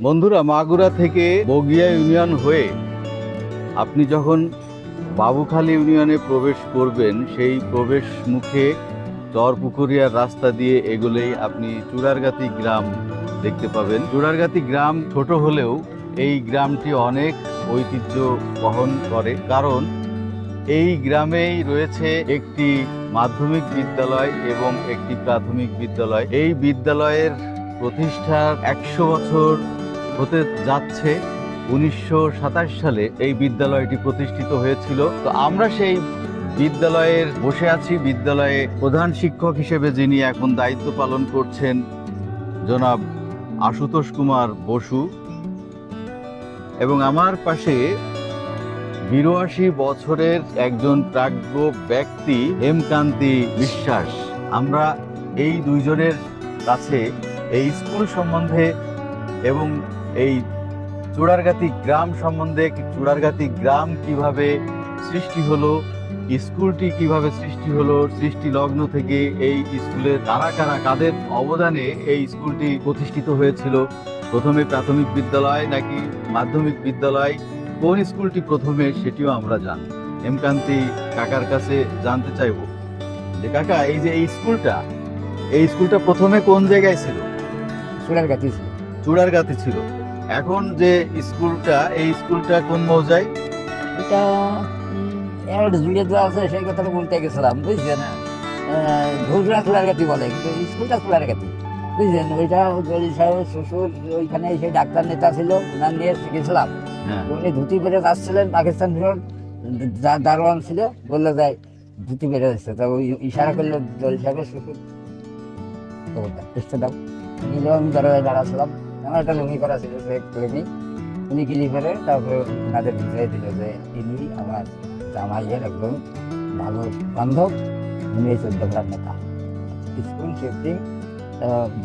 বন্ধুরা, মাগুরা থেকে বগিয়া ইউনিয়ন হয়ে আপনি যখন বাবুখালী ইউনিয়নে প্রবেশ করবেন, সেই প্রবেশ মুখে চরপুকুরিয়ার রাস্তা দিয়ে এগোলেই আপনি চুড়ারগাতি গ্রাম দেখতে পাবেন। চুড়ারগাতি গ্রাম ছোট হলেও এই গ্রামটি অনেক ঐতিহ্য বহন করে। কারণ এই গ্রামেই রয়েছে একটি মাধ্যমিক বিদ্যালয় এবং একটি প্রাথমিক বিদ্যালয়। এই বিদ্যালয়ের প্রতিষ্ঠার একশো বছর হতে যাচ্ছে। উনিশশো সাতাশ সালে এই বিদ্যালয়টি প্রতিষ্ঠিত হয়েছিল। তো আমরা সেই বিদ্যালয়ের বসে আছি বিদ্যালয়ে প্রধান শিক্ষক হিসেবে যিনি এখন দায়িত্ব পালন করছেন জনাব আশুতোষ কুমার বসু। এবং আমার পাশে বিরাশি বছরের একজন প্রাজ্ঞ ব্যক্তি হেমকান্তি বিশ্বাস। আমরা এই দুইজনের কাছে এই স্কুল সম্বন্ধে এবং এই চূড়ারগাতি গ্রাম সম্বন্ধে চূড়ারগাতি গ্রাম কীভাবে সৃষ্টি হলো স্কুলটি কীভাবে সৃষ্টি হলো সৃষ্টি লগ্ন থেকে এই স্কুলে কারা কারা কাদের অবদানে এই স্কুলটি প্রতিষ্ঠিত হয়েছিল? প্রথমে প্রাথমিক বিদ্যালয় নাকি মাধ্যমিক বিদ্যালয়? কোন স্কুলটি প্রথমে সেটিও আমরা জানি। হেমকান্তি কাকার কাছে জানতে চাইব। যে কাকা এই যে এই স্কুলটা এই স্কুলটা প্রথমে কোন জায়গায় ছিল? চূড়ার গাছি ছিল। চূড়ারগাতি ছিল। এখন যে স্কুলটা এই স্কুলটা কোন মৌজায়? এটা এর জুড়ে দেওয়া আছে সেই কথাটা বলতে গেছিলাম বুঝছেন? ঘুরঘুরা চুলার গাছি বলে কিন্তু স্কুলটা চুলার গাছি বুঝছেন? ওইটা জলি সাহেব শ্বশুর ওইখানে সেই ডাক্তার নেতা ছিল ওনার নিয়ে গেছিলাম হ্যাঁ। উনি ধুতি পেরে আসছিলেন পাকিস্তান ফেরত দারোয়ান ছিল বলল যাই ধুতি পেরে আসছে তা ওই ইশারা করল জলি সাহেবের শ্বশুর দাও। নিলেও আমি দরজায় দাঁড়াছিলাম। আমার একটা লুঙ্গি করা ছিল সে প্রেমী উনি গিলি করে তারপরে ওনাদের বুঝাই দিল যে ইনি আমার জামাইয়ের একদম ভালো বান্ধব উনি এই চোদ্দ নেতা। স্কুল শিফটিং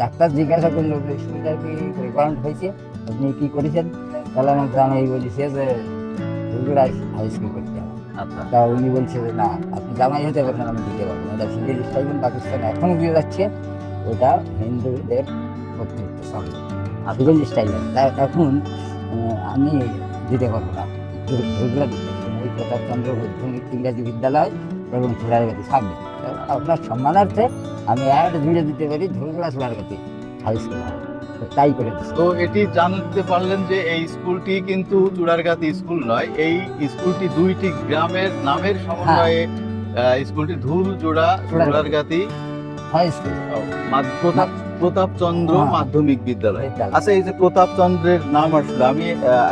ডাক্তার জিজ্ঞাসা করল যে স্কুলটা কি রিকমেন্ড হয়েছে? আপনি কি করেছেন? তাহলে আমার জামাই বলেছে যে হুজুরাই হাই স্কুল করতে হবে। আচ্ছা। তা উনি বলছে যে না আপনি জামাই হতে পারবেন আমি দিতে পারব না। এটা সিভিল স্টাইল পাকিস্তান এখনও দিয়ে যাচ্ছে ওটা হিন্দুদের কর্তৃত্ব সব সিভিল স্টাইলে এখন আমি দিতে পারব না। ওইগুলো ওই প্রতাপচন্দ্র মাধ্যমিক ইংরাজি বিদ্যালয় এবং চুড়ারগাতি সামনে আপনার সম্মানার্থে আমি অ্যাড জুড়ে দিতে পারি ধুলগুলা চুড়ারগাতি হাই স্কুল তাই করে তো এটি জানতে পারলেন যে এই স্কুলটি কিন্তু চূড়ারগাতি স্কুল নয়। এই স্কুলটি দুইটি গ্রামের নামের সমন্বয়ে স্কুলটি ধুল জোড়া চূড়ারগাতি হাই স্কুল প্রতাপ প্রতাপচন্দ্র হ্যাঁ। মাধ্যমিক বিদ্যালয়। আচ্ছা এই যে প্রতাপচন্দ্রের নাম আসলো আমি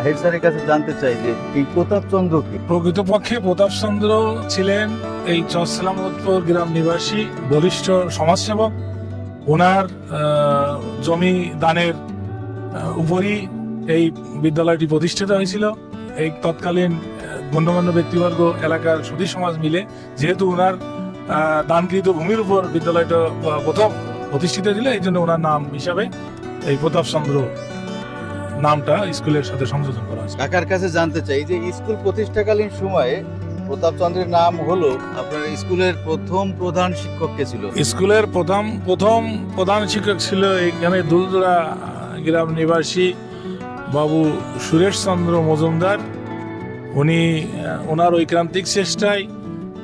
হেড স্যারের কাছে জানতে চাই যে এই প্রতাপচন্দ্র কি প্রকৃতপক্ষে প্রতাপচন্দ্র ছিলেন এই চরসালামতপুর গ্রাম নিবাসী বলিষ্ঠ সমাজসেবক ওনার জমি দানের উপরই এই বিদ্যালয়টি প্রতিষ্ঠিত হয়েছিল এই তৎকালীন গণ্যমান্য ব্যক্তিবর্গ এলাকার সুধী সমাজ মিলে যেহেতু ওনার আহ, দানকৃত ভূমির উপর বিদ্যালয়টা প্রথম প্রতিষ্ঠিত ছিল এই জন্য ওনার নাম হিসাবে এই প্রতাপচন্দ্র নামটা স্কুলের সাথে সংযোজন করা হয়েছে। কাকার কাছে জানতে চাই যে স্কুল প্রতিষ্ঠাকালীন সময়ে প্রতাপচন্দ্রের নাম হলো আপনার স্কুলের প্রথম প্রধান শিক্ষক কে ছিল? স্কুলের প্রথম প্রথম প্রধান শিক্ষক ছিল এখানে দুলদুরা গ্রাম নিবাসী বাবু সুরেশ চন্দ্র মজুমদার। উনি ওনার ঐক্রান্তিক চেষ্টায়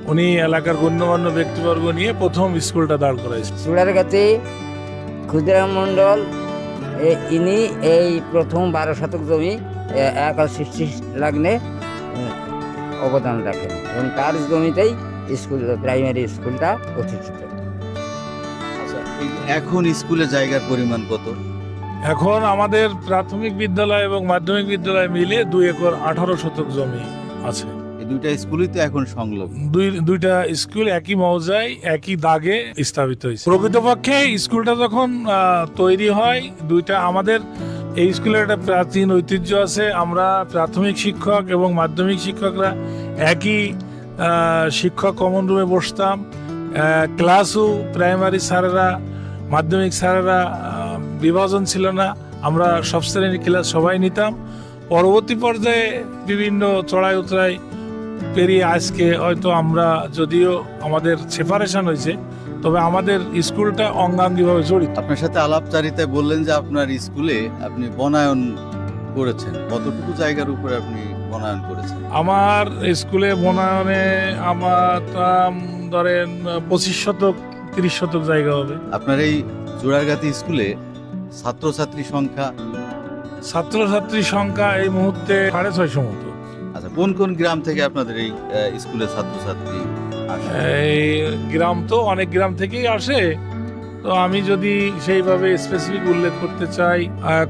উনি এলাকার গণ্যমান্য ব্যক্তিবর্গ নিয়ে প্রথম স্কুলটা দাঁড় করাইছে। চুড়ারগাতি ক্ষুদিরাম মণ্ডল এ- ইনি এই প্রথম বারো শতক জমি এক সৃষ্টি লগ্নে অবদান রাখেন এবং তার জমিতেই স্কুল প্রাইমারি স্কুলটা প্রতিষ্ঠিত। আচ্ছা, এখন স্কুলে জায়গার পরিমাণ কত? এখন আমাদের প্রাথমিক বিদ্যালয় এবং মাধ্যমিক বিদ্যালয় মিলে দুই একর আঠারো শতক জমি আছে। দুইটা স্কুলই তো এখন সংলগ্ন। দুই, দুইটা স্কুল একই মৌজায়, একই দাগে স্থাপিত হয়েছে। প্রকৃতপক্ষে স্কুলটা যখন তৈরি হয়, দুইটা আমাদের এই স্কুলের একটা প্রাচীন ঐতিহ্য আছে। আমরা প্রাথমিক শিক্ষক এবং মাধ্যমিক শিক্ষকরা একই শিক্ষক কমন রুমে বসতাম। ক্লাসও প্রাইমারি স্যারেরা, মাধ্যমিক স্যারেরা বিভাজন ছিল না। আমরা সব শ্রেণির ক্লাস সবাই নিতাম। পরবর্তী পর্যায়ে বিভিন্ন চড়াই উতরাই পেরিয়ে আজকে হয়তো আমরা যদিও আমাদের সেপারেশন হয়েছে তবে আমাদের স্কুলটা অঙ্গাঙ্গিভাবে জড়িত। আপনার সাথে আলাপচারিতায় বললেন যে আপনার স্কুলে আপনি বনায়ন করেছেন। কতটুকু জায়গার উপরে আপনি বনায়ন করেছেন? আমার স্কুলে বনায়নে আমার ধরেন পঁচিশ শতক তিরিশ শতক জায়গা হবে। আপনার এই জোড়ারগাতি স্কুলে ছাত্রছাত্রী সংখ্যা? ছাত্রছাত্রীর সংখ্যা এই মুহূর্তে সাড়ে ছয়শো মতো। কোন কোন গ্রাম থেকে আপনাদের এই আহ, স্কুলে ছাত্রছাত্রী এই গ্রাম তো অনেক গ্রাম থেকেই আসে। তো আমি যদি সেইভাবে স্পেসিফিক উল্লেখ করতে চাই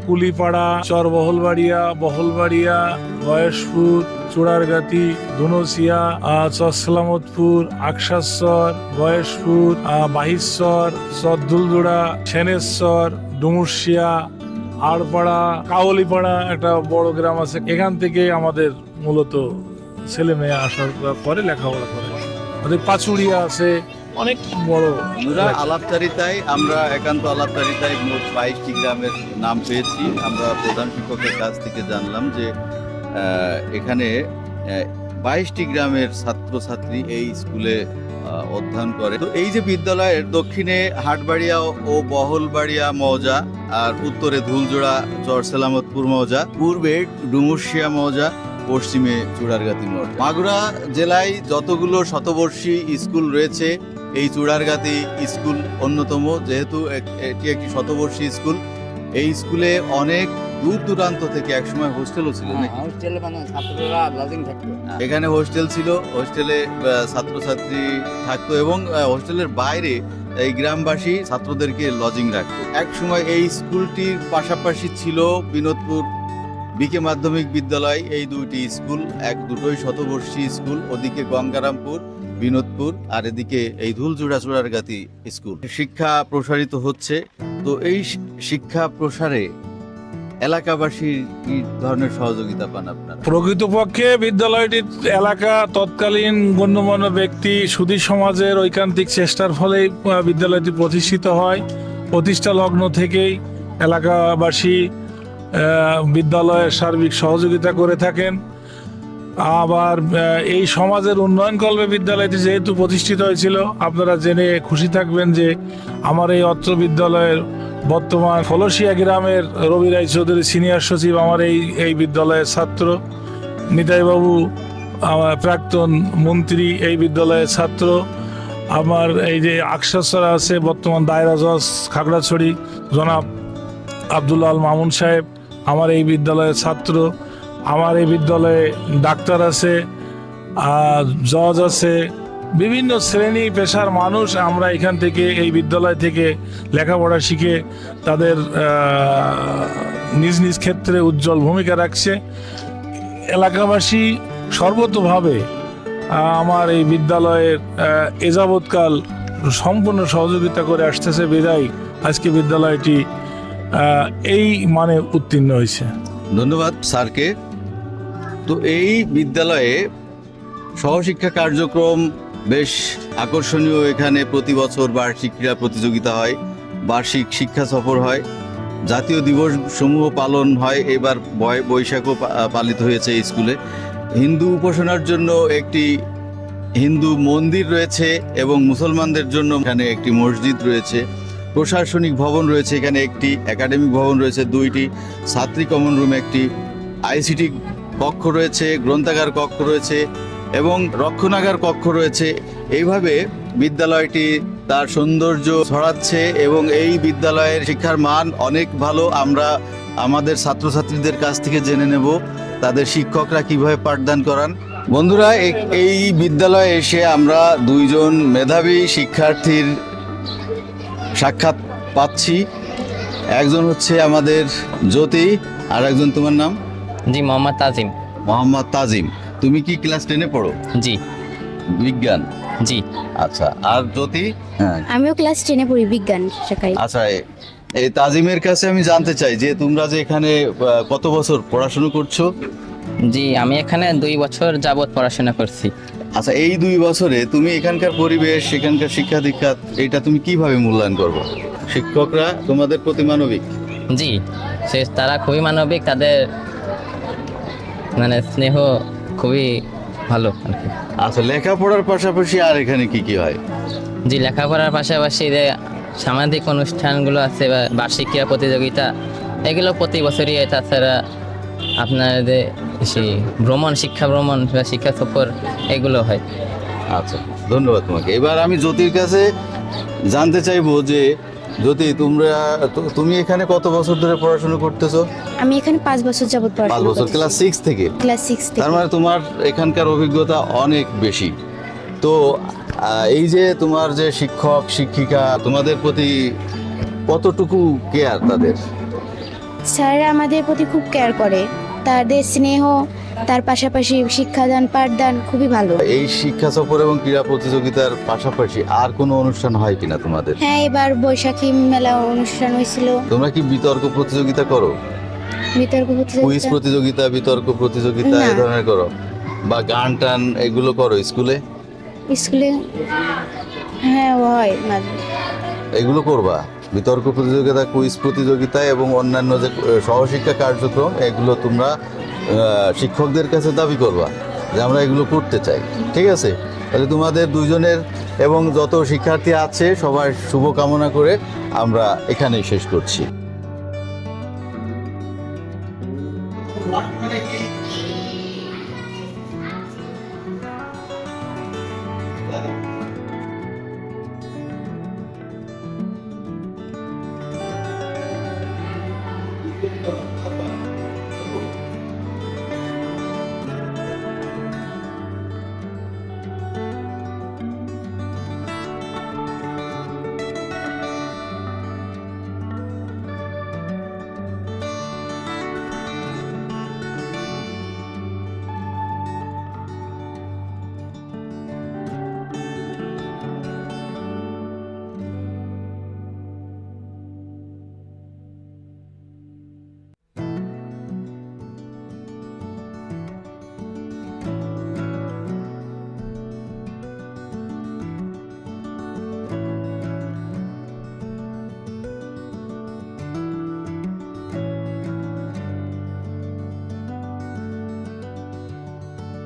কুলিপাড়া চর বহলবাড়িয়া বয়সপুর চূড়ারগাতি ধুনসিয়া আহ, চরসালামতপুর আকসাসর বয়সপুর বাহিশ্বর চরদুলজোড়া সেনেশ্বর ডুমুরশিয়া আড়পাড়া কাউলিপাড়া একটা বড় গ্রাম আছে। এখান থেকে আমাদের মূলত ছেলে মেয়ে আসার পরে লেখাপড়া করে। আমাদের পাচুড়িয়া আছে, অনেক বড় আলাপচারিতায়, আমরা একান্ত আলাপচারিতায় মোট বাইশটি গ্রামের নাম পেয়েছি। আমরা প্রধান শিক্ষকের কাছ থেকে জানলাম যে এখানে বাইশটি গ্রামের ছাত্রছাত্রী এই স্কুলে অধ্যয়ন করে। তো এই যে বিদ্যালয়ের দক্ষিণে হাটবাড়িয়া ও বহলবাড়িয়া মৌজা আর উত্তরে ধুলজোড়া চর সেলামতপুর মৌজা, পূর্বে ডুমুরশিয়া মৌজা পশ্চিমে চূড়ারগাতি মঠ মাগুরা জেলায় যতগুলো শতবর্ষী স্কুল রয়েছে এই চূড়ারগাতি স্কুল অন্যতম। যেহেতু এটি একটি শতবর্ষী স্কুল এই স্কুলে অনেক দূর দূরান্ত থেকে একসময় হোস্টেলও ছিল হ্যাঁ, হোস্টেলে মানে ছাত্ররা লজিং থাকতো। এখানে হোস্টেল ছিল হোস্টেলে ছাত্রছাত্রী থাকতো এবং হোস্টেলের বাইরে এই গ্রামবাসী ছাত্রদেরকে লজিং রাখতো। এক সময় এই স্কুলটির পাশাপাশি ছিল বিনোদপুর বিকে মাধ্যমিক বিদ্যালয়, এই দুইটি স্কুল, এক দুটোই শতবর্ষী স্কুল, ওদিকে গঙ্গারামপুর, বিনোদপুর, আর এদিকে এই ধুলজুড়া চূড়ারগাতি স্কুল। শিক্ষা প্রসারিত হচ্ছে, তো এই শিক্ষা প্রসারে এলাকাবাসীর কি ধরনের সহযোগিতা পান আপনারা? প্রকৃতপক্ষে বিদ্যালয়টির এলাকা তৎকালীন গণ্যমান্য ব্যক্তি সুধী সমাজের ঐকান্তিক চেষ্টার ফলেই বিদ্যালয়টি প্রতিষ্ঠিত হয়। প্রতিষ্ঠা লগ্ন থেকেই এলাকাবাসী বিদ্যালয়ের সার্বিক সহযোগিতা করে থাকেন। আবার এই সমাজের উন্নয়নকল্পে বিদ্যালয়টি যেহেতু প্রতিষ্ঠিত হয়েছিল, আপনারা জেনে খুশি থাকবেন যে আমার এই অত্র বিদ্যালয়ের বর্তমান ফলসিয়া গ্রামের রবি রায় চৌধুরী সিনিয়র সচিব, আমার এই এই বিদ্যালয়ের ছাত্র। নিতাইবাবু, আমার প্রাক্তন মন্ত্রী, এই বিদ্যালয়ের ছাত্র। আমার এই যে আকশাসরা আছে, বর্তমান দায়রা জজ, খাগড়াছড়ি জনাব আবদুল্লাহ মামুন সাহেব। আমার এই বিদ্যালয়ের ছাত্র, আমার এই বিদ্যালয়ে ডাক্তার আছে জজ আছে, বিভিন্ন শ্রেণি পেশার মানুষ আমরা এখান থেকে, এই বিদ্যালয় থেকে লেখাপড়া শিখে তাদের নিজ নিজ ক্ষেত্রে উজ্জ্বল ভূমিকা রাখছে। এলাকাবাসী সর্বতভাবে আমার এই বিদ্যালয়ের এযাবৎকাল সম্পূর্ণ সহযোগিতা করে আসতেছে। বিদায়, আজকে বিদ্যালয়টি এই মানে উত্তীর্ণ হয়েছে। ধন্যবাদ, স্যারকে। তো এই বিদ্যালয়ে সহশিক্ষা কার্যক্রম বেশ আকর্ষণীয়। এখানে প্রতি বছর বার্ষিক ক্রীড়া প্রতিযোগিতা হয়, বার্ষিক শিক্ষা সফর হয়, জাতীয় দিবস সমূহ পালন হয়। এবার বৈশাখও পালিত হয়েছে এই স্কুলে। হিন্দু উপাসনার জন্য একটি হিন্দু মন্দির রয়েছে এবং মুসলমানদের জন্য এখানে একটি মসজিদ রয়েছে। প্রশাসনিক ভবন রয়েছে, এখানে একটি একাডেমিক ভবন রয়েছে, দুইটি। ছাত্রী কমন রুম, একটি আইসিটি কক্ষ রয়েছে, গ্রন্থাগার কক্ষ রয়েছে এবং রক্ষণাগার কক্ষ রয়েছে। এইভাবে বিদ্যালয়টি তার সৌন্দর্য ছড়াচ্ছে এবং এই বিদ্যালয়ের শিক্ষার মান অনেক ভালো। আমরা আমাদের ছাত্রছাত্রীদের কাছ থেকে জেনে নেব তাদের শিক্ষকরা কীভাবে পাঠদান করান। বন্ধুরা, এই বিদ্যালয়ে এসে আমরা দুইজন মেধাবী শিক্ষার্থীর সাক্ষাৎ পাচ্ছি। একজন হচ্ছে আমাদের জ্যোতি আর একজন তোমার নাম? জি মোহাম্মদ তাজিম। মোহাম্মদ তাজিম তুমি কি ক্লাস টেনে পড়ো? জি। বিজ্ঞান? জি। আচ্ছা আর জ্যোতি? হ্যাঁ। আমিও ক্লাস টেনে পড়ি বিজ্ঞান শাখায়। আচ্ছা এই তাজিমের কাছে আমি জানতে চাই যে তোমরা যে এখানে কত বছর পড়াশোনা করছ? জি আমি এখানে দুই বছর যাবত পড়াশোনা করছি। আচ্ছা এই দুই বছরে তুমি এখানকার পরিবেশ এখানকার শিক্ষা দীক্ষা এটা তুমি কীভাবে মূল্যায়ন করব? শিক্ষকরা তোমাদের প্রতি মানবিক? জি সে তারা খুবই মানবিক তাদের মানে স্নেহ খুবই ভালো আর কি। আচ্ছা লেখাপড়ার পাশাপাশি আর এখানে কি কি হয়? যে লেখাপড়ার পাশাপাশি যে সামাজিক অনুষ্ঠানগুলো আছে বা বার্ষিক ক্রীড়া প্রতিযোগিতা এগুলো প্রতি বছরই তাছাড়া আপনার যে সেই ভ্রমণ শিক্ষা ভ্রমণ বা শিক্ষা সফর এগুলো হয়। আচ্ছা ধন্যবাদ তোমাকে। এবার আমি জ্যোতির কাছে জানতে চাইব যে জ্যোতি তোমরা তু- তুমি এখানে কত বছর ধরে পড়াশোনা করতেছো? আমি এখানে পাঁচ বছর যাবত পাঁচ পড়াশোনা বছর ক্লাস সিক্স থেকে? ক্লাস সিক্স তার মানে তোমার এখানকার অভিজ্ঞতা অনেক বেশি। তো এই যে তোমার যে শিক্ষক শিক্ষিকা তোমাদের প্রতি কতটুকু কেয়ার তাদের? স্যাররা আমাদের প্রতি খুব কেয়ার করে। তাদের স্নেহ তার পাশাপাশি শিক্ষাদান পাঠদান খুবই ভালো। এই শিক্ষা সফর এবং ক্রীড়া প্রতিযোগিতার পাশাপাশি আর কোনো অনুষ্ঠান হয় কিনা তোমাদের? হ্যাঁ এবার বৈশাখী মেলা অনুষ্ঠান হয়েছিল। তোমরা কি বিতর্ক প্রতিযোগিতা করো? বিতর্ক কুইজ প্রতিযোগিতা প্রতিযোগিতা বিতর্ক প্রতিযোগিতা এই ধরনের করো? বা গান টান এগুলো করো স্কুলে? স্কুলে? হ্যাঁ হয়। এগুলো করবা? বিতর্ক প্রতিযোগিতা কুইজ প্রতিযোগিতা এবং অন্যান্য যে সহশিক্ষা কার্যক্রম, এগুলো তোমরা শিক্ষকদের কাছে দাবি করবা যে আমরা এগুলো করতে চাই। ঠিক আছে? তাহলে তোমাদের দুজনের এবং যত শিক্ষার্থী আছে, সবার শুভকামনা করে আমরা এখানেই শেষ করছি।